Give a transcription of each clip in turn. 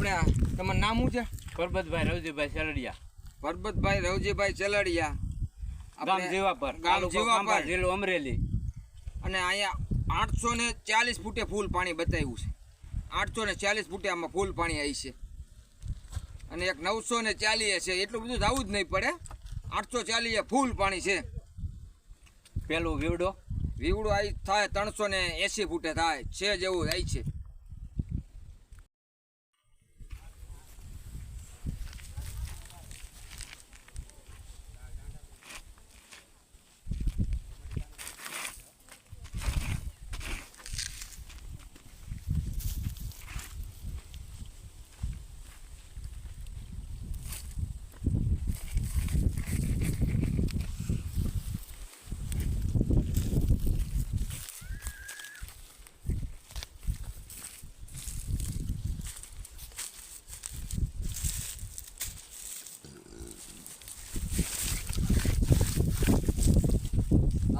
આપણે તમારું નામ શું છે? પરબતભાઈ રવજીભાઈ ચલડિયા. પરબતભાઈ રવજીભાઈ ચલડિયા. ગામ જીવાપર ગામ જીવાપર. જિલ્લો અમરેલી. અને અહીંયા આઠસો ને ચાલીસ ફૂટે ફૂલ પાણી બતાવ્યું છે. આઠસો ને ચાલીસ ફૂટે આમાં ફૂલ પાણી આવી છે. અને એક નવસો ને ચાલીએ છે એટલું બધું થવું જ નહીં પડે. આઠસો ચાલીએ ફૂલ પાણી છે. પેલું વીવડો. વીવડો આવી થાય ત્રણસો ને એસી ફૂટે થાય છે જેવું થાય છે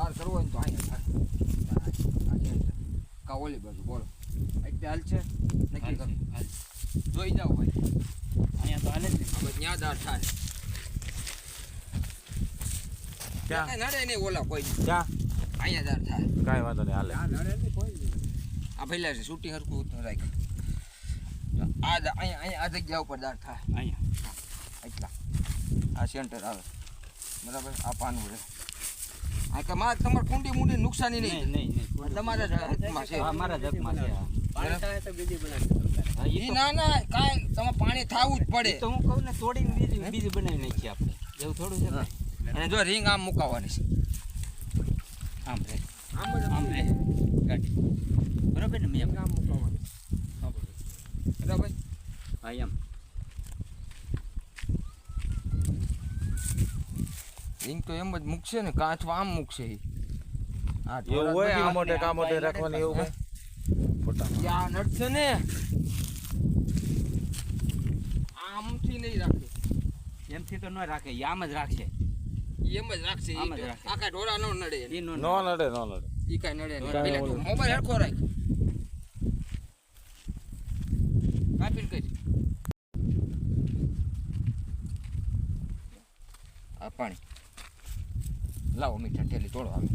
દાળ કરવો હોય ને તો અહીંયા થાય કા ઓલી બાજુ બોલો. એટલે હાલ છે નક્કી કરો. જોઈ જાઓ ભાઈ. અહીંયા તો હાલે જ નહીં ત્યાં દાળ થાય. ક્યાં? ત્યાં નડે નહીં ઓલા કોઈ. ક્યાં? અહીંયા દાળ થાય. કાંઈ વાંધો નહીં હાલે. આ પહેલા છે શૂટિંગ હરકું રાખ. આ અહીંયા અહીંયા આ જગ્યા ઉપર દાળ થાય. અહીંયા. એટલા. આ સેન્ટર આવે. બરાબર? આ પાનું રહે. આ કે મારે તમારે કુંડી મુંડી નુકસાની નહીં. નહીં નહીં નહીં. તમારા જ છે. મારા જગમાં છે. તો- ના ના કાંઈ તમે પાણી થાવું જ પડે. તો હું કહું ને તોડીને બીજી બીજી બનાવી નાખીએ આપણે. એવું થોડું છે અને જો રિંગ આમ મુકાવવાની છે. આમ રે. આમ જ આમ રે. ગાડી. બરોબર ને મેં આમ મુકાવવાની હા, બરોબર. બરાબર. હા એમ. રિંગ તો એમ જ મૂકશે ને કાચ અથવા આમ મૂકશે એવું હોય આ મોટે કા મોટે રાખવાની એવું હોય? ફોટામાં. ત્યાં નડશે ને. આમથી નહીં રાખે. એમથી તો ન રાખે આમ જ રાખશે એમ જ રાખશે આમ ઈ જ તો આખા ઢોરા નો નડે નો નડે. નો નડે. ઈ કાંઈ નડે નહીં. મોબાઈલ હરખો રાખ. કાપીને કઈ આ પાણી. લાવો મીઠા ઠેલી તોડો આવે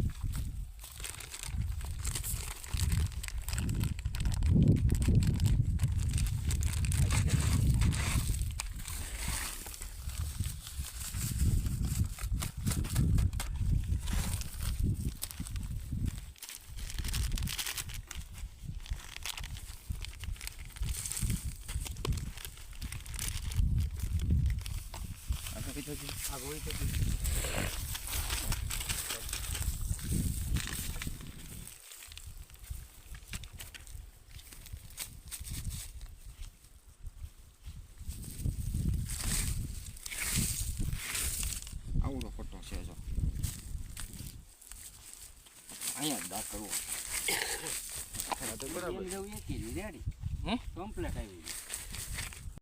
આવડો ફોટો છે જો અહીંયા જ દાખલ કરવો? કમ્પ્લેટ આવી